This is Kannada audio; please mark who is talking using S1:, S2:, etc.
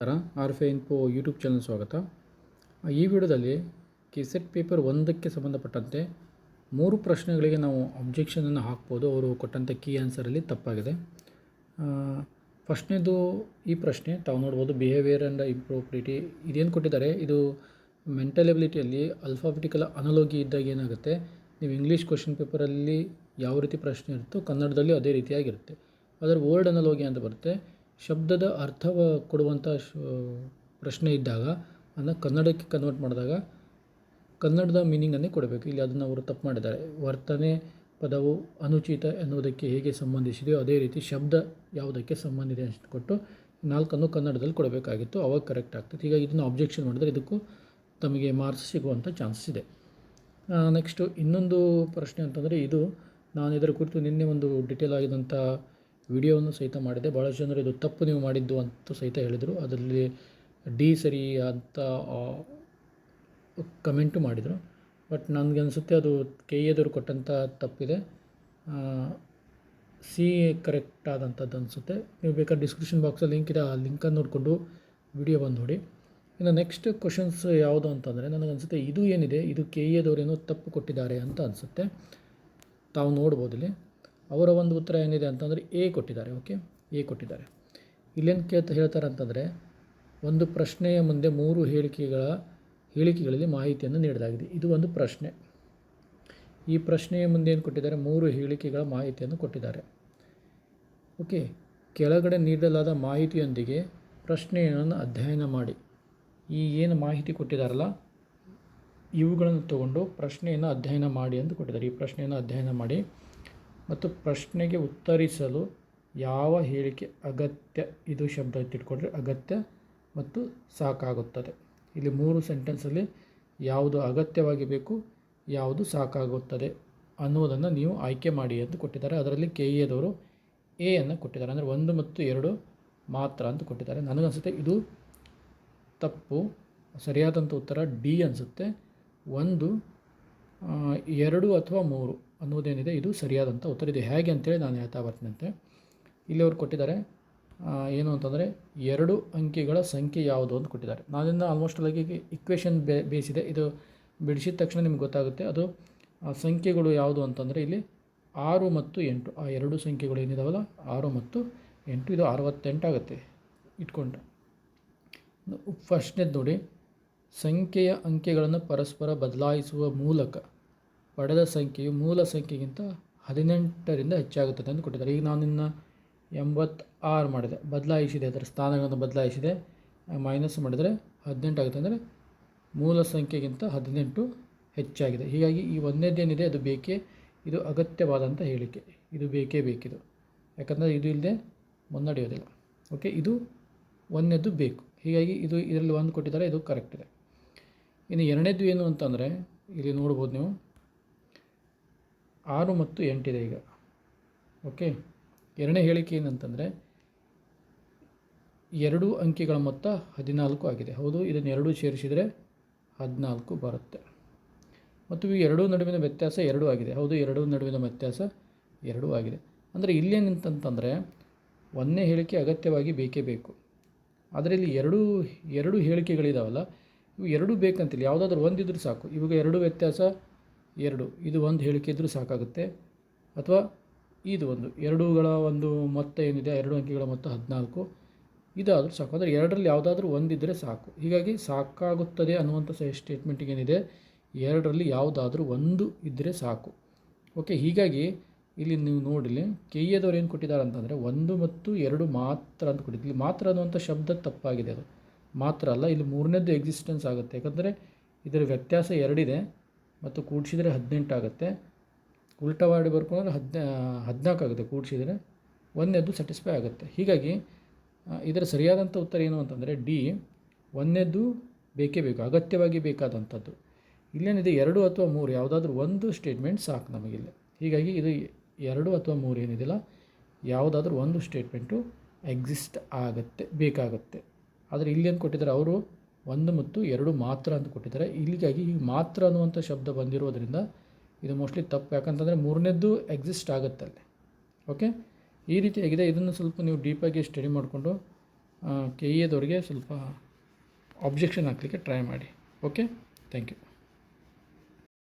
S1: ನಮಸ್ಕಾರ. ಆರ್ ಫೆ ಇನ್ಫೋ ಯೂಟ್ಯೂಬ್ ಚಾನಲ್ ಸ್ವಾಗತ. ಈ ವಿಡಿಯೋದಲ್ಲಿ ಕೆಸೆಟ್ ಪೇಪರ್ ಒಂದಕ್ಕೆ ಸಂಬಂಧಪಟ್ಟಂತೆ ಮೂರು ಪ್ರಶ್ನೆಗಳಿಗೆ ನಾವು ಅಬ್ಜೆಕ್ಷನನ್ನು ಹಾಕ್ಬೋದು. ಅವರು ಕೊಟ್ಟಂಥ ಕೀ ಆನ್ಸರಲ್ಲಿ ತಪ್ಪಾಗಿದೆ. ಫಸ್ಟ್ನೇದು ಈ ಪ್ರಶ್ನೆ, ತಾವು ನೋಡ್ಬೋದು ಬಿಹೇವಿಯರ್ ಆ್ಯಂಡ್ ಇಂಪ್ರೋಪ್ರಿಟಿ ಇದೇನು ಕೊಟ್ಟಿದ್ದಾರೆ? ಇದು ಮೆಂಟಲ್ ಎಬಿಲಿಟಿಯಲ್ಲಿ ಅಲ್ಫಾಬೆಟಿಕಲ್ ಅನಲೋಗಿ ಇದ್ದಾಗ ಏನಾಗುತ್ತೆ? ನೀವು ಇಂಗ್ಲೀಷ್ ಕ್ವಶನ್ ಪೇಪರಲ್ಲಿ ಯಾವ ರೀತಿ ಪ್ರಶ್ನೆ ಇರುತ್ತೋ ಕನ್ನಡದಲ್ಲಿ ಅದೇ ರೀತಿಯಾಗಿರುತ್ತೆ. ಅದರ ವರ್ಡ್ ಅನಲೋಗಿ ಅಂತ ಬರುತ್ತೆ. ಶಬ್ದದ ಅರ್ಥವ ಕೊಡುವಂಥ ಪ್ರಶ್ನೆ ಇದ್ದಾಗ ಅದನ್ನು ಕನ್ನಡಕ್ಕೆ ಕನ್ವರ್ಟ್ ಮಾಡಿದಾಗ ಕನ್ನಡದ ಮೀನಿಂಗನ್ನೇ ಕೊಡಬೇಕು. ಇಲ್ಲಿ ಅದನ್ನು ಅವರು ತಪ್ಪು ಮಾಡಿದ್ದಾರೆ. ವರ್ತನೆ, ಪದವು ಅನುಚಿತ ಎನ್ನುವುದಕ್ಕೆ ಹೇಗೆ ಸಂಬಂಧಿಸಿದೆಯೋ ಅದೇ ರೀತಿ ಶಬ್ದ ಯಾವುದಕ್ಕೆ ಸಂಬಂಧಿದೆ ಅಂತ ಕೊಟ್ಟು ನಾಲ್ಕನ್ನು ಕನ್ನಡದಲ್ಲಿ ಕೊಡಬೇಕಾಗಿತ್ತು. ಅವಾಗ ಕರೆಕ್ಟ್ ಆಗ್ತಿತ್ತು. ಹೀಗಾಗಿ ಇದನ್ನು ಅಬ್ಜೆಕ್ಷನ್ ಮಾಡಿದ್ರೆ ಇದಕ್ಕೂ ತಮಗೆ ಮಾರ್ಕ್ಸ್ ಸಿಗುವಂಥ ಚಾನ್ಸಸ್ ಇದೆ. ನೆಕ್ಸ್ಟು ಇನ್ನೊಂದು ಪ್ರಶ್ನೆ ಅಂತಂದರೆ ಇದು ನಾನು ಇದರ ಕುರಿತು ನಿನ್ನೆ ಒಂದು ಡಿಟೇಲ್ ಆಗಿದಂಥ ವಿಡಿಯೋವನ್ನು ಸಹಿತ ಮಾಡಿದೆ. ಭಾಳಷ್ಟು ಜನರು ಇದು ತಪ್ಪು ನೀವು ಮಾಡಿದ್ದು ಅಂತ ಸಹಿತ ಹೇಳಿದರು. ಅದರಲ್ಲಿ ಡಿ ಸರಿ ಅಂತ ಕಮೆಂಟು ಮಾಡಿದರು. ಬಟ್ ನನಗೆ ಅನಿಸುತ್ತೆ ಅದು ಕೆ ಎದವರು ಕೊಟ್ಟಂಥ ತಪ್ಪಿದೆ. ಸಿ ಕರೆಕ್ಟ್ ಆದಂಥದ್ದು ಅನಿಸುತ್ತೆ. ನೀವು ಬೇಕಾದ್ರೆ ಡಿಸ್ಕ್ರಿಪ್ಷನ್ ಬಾಕ್ಸಲ್ಲಿ ಲಿಂಕ್ ಇದೆ, ಆ ಲಿಂಕನ್ನು ನೋಡಿಕೊಂಡು ವಿಡಿಯೋ ಬಂದು ನೋಡಿ. ಇನ್ನು ನೆಕ್ಸ್ಟ್ ಕ್ವಶನ್ಸ್ ಯಾವುದು ಅಂತಂದರೆ ನನಗನ್ಸುತ್ತೆ ಇದು ಏನಿದೆ? ಇದು ಕೆ ಎದವರೇನೋ ತಪ್ಪು ಕೊಟ್ಟಿದ್ದಾರೆ ಅಂತ ಅನಿಸುತ್ತೆ. ತಾವು ನೋಡ್ಬೋದು ಇಲ್ಲಿ. ಅವರ ಒಂದು ಉತ್ತರ ಏನಿದೆ ಅಂತಂದರೆ ಎ ಕೊಟ್ಟಿದ್ದಾರೆ ಓಕೆ ಎ ಕೊಟ್ಟಿದ್ದಾರೆ. ಇಲ್ಲೇನು ಕೇಳ್ತ ಹೇಳ್ತಾರೆ ಅಂತಂದರೆ ಒಂದು ಪ್ರಶ್ನೆಯ ಮುಂದೆ ಮೂರು ಹೇಳಿಕೆಗಳ, ಹೇಳಿಕೆಗಳಲ್ಲಿ ಮಾಹಿತಿಯನ್ನು ನೀಡಲಾಗಿದೆ. ಇದು ಒಂದು ಪ್ರಶ್ನೆ. ಈ ಪ್ರಶ್ನೆಯ ಮುಂದೆ ಏನು ಕೊಟ್ಟಿದ್ದಾರೆ? ಮೂರು ಹೇಳಿಕೆಗಳ ಮಾಹಿತಿಯನ್ನು ಕೊಟ್ಟಿದ್ದಾರೆ. ಓಕೆ ಕೆಳಗಡೆ ನೀಡಲಾದ ಮಾಹಿತಿಯೊಂದಿಗೆ ಪ್ರಶ್ನೆಯನ್ನು ಅಧ್ಯಯನ ಮಾಡಿ. ಈ ಏನು ಮಾಹಿತಿ ಕೊಟ್ಟಿದ್ದಾರಲ್ಲ, ಇವುಗಳನ್ನು ತಗೊಂಡು ಪ್ರಶ್ನೆಯನ್ನು ಅಧ್ಯಯನ ಮಾಡಿ ಅಂತ ಕೊಟ್ಟಿದ್ದಾರೆ. ಈ ಪ್ರಶ್ನೆಯನ್ನು ಅಧ್ಯಯನ ಮಾಡಿ ಮತ್ತು ಪ್ರಶ್ನೆಗೆ ಉತ್ತರಿಸಲು ಯಾವ ಹೇಳಿಕೆ ಅಗತ್ಯ? ಇದು ಶಬ್ದ ತಿಳ್ಕೊಂಡ್ರೆ ಅಗತ್ಯ ಮತ್ತು ಸಾಕಾಗುತ್ತದೆ. ಇಲ್ಲಿ ಮೂರು ಸೆಂಟೆನ್ಸಲ್ಲಿ ಯಾವುದು ಅಗತ್ಯವಾಗಿ ಬೇಕು, ಯಾವುದು ಸಾಕಾಗುತ್ತದೆ ಅನ್ನೋದನ್ನು ನೀವು ಆಯ್ಕೆ ಮಾಡಿ ಅಂತ ಕೊಟ್ಟಿದ್ದಾರೆ. ಅದರಲ್ಲಿ ಕೆ ಎದವರು ಎ ಅನ್ನು ಕೊಟ್ಟಿದ್ದಾರೆ. ಅಂದರೆ ಒಂದು ಮತ್ತು ಎರಡು ಮಾತ್ರ ಅಂತ ಕೊಟ್ಟಿದ್ದಾರೆ. ನನಗನ್ಸುತ್ತೆ ಇದು ತಪ್ಪು ಸರಿಯಾದಂಥ ಉತ್ತರ ಡಿ ಅನಿಸುತ್ತೆ. ಒಂದು ಎರಡು ಅಥವಾ ಮೂರು. ಅನ್ನೋದೇನಿದೆ, ಇದು ಸರಿಯಾದಂಥ ಉತ್ತರ ಇದೆ. ಹೇಗೆ ಅಂತೇಳಿ ನಾನು ಹೇಳ್ತಾ ಬರ್ತೀನಂತೆ. ಇಲ್ಲಿ ಅವ್ರು ಕೊಟ್ಟಿದ್ದಾರೆ ಏನು ಅಂತಂದರೆ ಎರಡು ಅಂಕಿಗಳ ಸಂಖ್ಯೆ ಯಾವುದು ಅಂತ ಕೊಟ್ಟಿದ್ದಾರೆ. ನಾನಿಂದ ಆಲ್ಮೋಸ್ಟ್ ಆಗಿ ಇಕ್ವೇಷನ್ ಬೇಸಿದೆ ಇದು ಬಿಡಿಸಿದ ತಕ್ಷಣ ನಿಮ್ಗೆ ಗೊತ್ತಾಗುತ್ತೆ. ಅದು ಸಂಖ್ಯೆಗಳು ಯಾವುದು ಅಂತಂದರೆ ಇಲ್ಲಿ ಆರು ಮತ್ತು ಎಂಟು. ಆ ಎರಡು ಸಂಖ್ಯೆಗಳು ಏನಿದಾವಲ್ಲ, ಆರು ಮತ್ತು ಎಂಟು. ಇದು ಅರವತ್ತೆಂಟಾಗುತ್ತೆ ಇಟ್ಕೊಂಡು. ಫಸ್ಟ್ನೇದು ನೋಡಿ, ಸಂಖ್ಯೆಯ ಅಂಕೆಗಳನ್ನು ಪರಸ್ಪರ ಬದಲಾಯಿಸುವ ಮೂಲಕ ಪಡೆದ ಸಂಖ್ಯೆಯು ಮೂಲ ಸಂಖ್ಯೆಗಿಂತ ಹದಿನೆಂಟರಿಂದ ಹೆಚ್ಚಾಗುತ್ತದೆ ಅಂತ ಕೊಟ್ಟಿದ್ದಾರೆ. ಈಗ ನಾನು ನಿನ್ನ ಎಂಬತ್ತಾರು ಮಾಡಿದೆ. ಬದಲಾಯಿಸಿದೆ. ಅದರ ಸ್ಥಾನಗಳನ್ನು ಬದಲಾಯಿಸಿದೆ. ಮೈನಸ್ ಮಾಡಿದರೆ ಹದಿನೆಂಟು ಆಗುತ್ತೆ ಅಂದರೆ ಮೂಲ ಸಂಖ್ಯೆಗಿಂತ ಹದಿನೆಂಟು ಹೆಚ್ಚಾಗಿದೆ. ಹೀಗಾಗಿ ಈ ಒಂದೇದೇನಿದೆ ಅದು ಬೇಕೇ? ಇದು ಅಗತ್ಯವಾದಂಥ ಹೇಳಿಕೆ. ಇದು ಬೇಕೇ ಬೇಕಿದು. ಯಾಕಂದರೆ ಇದು ಇಲ್ಲದೆ ಮುನ್ನಡೆಯೋದಿಲ್ಲ ಓಕೆ ಇದು ಒಂದನೇದು ಬೇಕು. ಹೀಗಾಗಿ ಇದು ಇದರಲ್ಲಿ ಒಂದು ಕೊಟ್ಟಿದ್ದಾರೆ, ಇದು ಕರೆಕ್ಟ್ ಇದೆ. ಇನ್ನು ಎರಡನೇದು ಏನು ಅಂತಂದರೆ, ಇಲ್ಲಿ ನೋಡ್ಬೋದು ನೀವು. ಆರು ಮತ್ತು ಎಂಟಿದೆ ಈಗ. ಓಕೆ ಎರಡನೇ ಹೇಳಿಕೆ ಏನಂತಂದರೆ, ಎರಡು ಅಂಕಿಗಳ ಮೊತ್ತ ಹದಿನಾಲ್ಕು ಆಗಿದೆ. ಹೌದು, ಇದನ್ನು ಎರಡೂ ಸೇರಿಸಿದರೆ ಹದಿನಾಲ್ಕು ಬರುತ್ತೆ. ಮತ್ತು ಈ ಎರಡೂ ನಡುವಿನ ವ್ಯತ್ಯಾಸ ಎರಡು ಆಗಿದೆ. ಹೌದು, ಎರಡೂ ನಡುವಿನ ವ್ಯತ್ಯಾಸ ಎರಡೂ ಆಗಿದೆ. ಅಂದರೆ ಇಲ್ಲೇನಂತಂತಂದರೆ ಒಂದನೇ ಹೇಳಿಕೆ ಅಗತ್ಯವಾಗಿ ಬೇಕೇ ಬೇಕು. ಆದರೆ ಇಲ್ಲಿ ಎರಡೂ, ಎರಡು ಹೇಳಿಕೆಗಳಿದಾವಲ್ಲ, ಇವು ಎರಡೂ ಬೇಕಂತಿಲ್ಲ. ಯಾವುದಾದ್ರೂ ಒಂದಿದ್ರೂ ಸಾಕು. ಇವಾಗ ಎರಡು ವ್ಯತ್ಯಾಸ ಎರಡು. ಇದು ಒಂದು ಹೇಳಿಕೆ ಇದ್ದರೂ ಸಾಕಾಗುತ್ತೆ. ಅಥವಾ ಇದು ಒಂದು. ಎರಡುಗಳ ಒಂದು ಮೊತ್ತ ಏನಿದೆ ಎರಡು ಅಂಕಿಗಳ ಮೊತ್ತ ಹದಿನಾಲ್ಕು. ಇದಾದರೂ ಸಾಕು. ಅಂದರೆ ಎರಡರಲ್ಲಿ ಯಾವುದಾದ್ರೂ ಒಂದಿದ್ದರೆ ಸಾಕು. ಹೀಗಾಗಿ ಸಾಕಾಗುತ್ತದೆ ಅನ್ನುವಂಥ ಸ್ಟೇಟ್ಮೆಂಟಿಗೆ ಏನಿದೆ, ಎರಡರಲ್ಲಿ ಯಾವುದಾದ್ರೂ ಒಂದು ಇದ್ದರೆ ಸಾಕು. ಓಕೆ ಹೀಗಾಗಿ ಇಲ್ಲಿ ನೀವು ನೋಡಿಲಿ ಕೆ ಏನು ಕೊಟ್ಟಿದ್ದಾರೆ ಅಂತಂದರೆ, ಒಂದು ಮತ್ತು ಎರಡು ಮಾತ್ರ ಅಂತ ಕೊಟ್ಟಿದ್ದು ಇಲ್ಲಿ ಮಾತ್ರ ಅನ್ನುವಂಥ ಶಬ್ದ ತಪ್ಪಾಗಿದೆ ಅದು. ಮಾತ್ರ ಅಲ್ಲ, ಇಲ್ಲಿ ಮೂರನೇದು ಎಕ್ಸಿಸ್ಟೆನ್ಸ್ ಆಗುತ್ತೆ. ಯಾಕಂದರೆ ಇದರ ವ್ಯತ್ಯಾಸ ಎರಡಿದೆ. ಮತ್ತು ಕೂಡಿಸಿದರೆ ಹದಿನೆಂಟು ಆಗುತ್ತೆ. ಉಲ್ಟವಾಡಿ ಬರ್ಕೊಂಡ್ರೆ ಹದಿನ, ಹದಿನಾಲ್ಕು ಆಗುತ್ತೆ ಕೂಡಿಸಿದರೆ. ಒಂದನೇದು ಸ್ಯಾಟಿಸ್ಫೈ ಆಗುತ್ತೆ. ಹೀಗಾಗಿ ಇದರ ಸರಿಯಾದಂಥ ಉತ್ತರ ಏನು ಅಂತಂದರೆ ಡಿ ಒಂದನೇದು ಬೇಕೇ ಬೇಕು, ಅಗತ್ಯವಾಗಿ ಬೇಕಾದಂಥದ್ದು. ಇಲ್ಲೇನಿದೆ ಎರಡು ಅಥವಾ ಮೂರು, ಯಾವುದಾದ್ರೂ ಒಂದು ಸ್ಟೇಟ್ಮೆಂಟ್ ಸಾಕು ನಮಗಿಲ್ಲ. ಹೀಗಾಗಿ ಇದು ಎರಡು ಅಥವಾ ಮೂರು ಏನಿದೆಯಲ್ಲ ಯಾವುದಾದ್ರೂ ಒಂದು ಸ್ಟೇಟ್ಮೆಂಟು ಎಕ್ಸಿಸ್ಟ್ ಆಗುತ್ತೆ, ಬೇಕಾಗುತ್ತೆ. ಆದರೆ ಇಲ್ಲೇನು ಕೊಟ್ಟಿದ್ದಾರೆ, ಅವರು ಒಂದು ಮತ್ತು ಎರಡು ಮಾತ್ರ ಅಂತ ಕೊಟ್ಟಿದ್ದಾರೆ. ಇಲ್ಲಿಗಾಗಿ ಈ ಮಾತ್ರ ಅನ್ನುವಂಥ ಶಬ್ದ ಬಂದಿರೋದ್ರಿಂದ ಇದು ಮೋಸ್ಟ್ಲಿ ತಪ್ಪು. ಯಾಕಂತಂದರೆ ಮೂರನೇದ್ದು ಎಕ್ಸಿಸ್ಟ್ ಆಗುತ್ತೆ ಅಲ್ಲಿ. ಓಕೆ ಈ ರೀತಿಯಾಗಿದೆ ಇದನ್ನು ಸ್ವಲ್ಪ ನೀವು ಡೀಪಾಗಿ ಸ್ಟಡಿ ಮಾಡಿಕೊಂಡು ಕೆ ಎದವ್ರಿಗೆ ಸ್ವಲ್ಪ ಅಬ್ಜೆಕ್ಷನ್ ಹಾಕಲಿಕ್ಕೆ ಟ್ರೈ ಮಾಡಿ. Okay thank you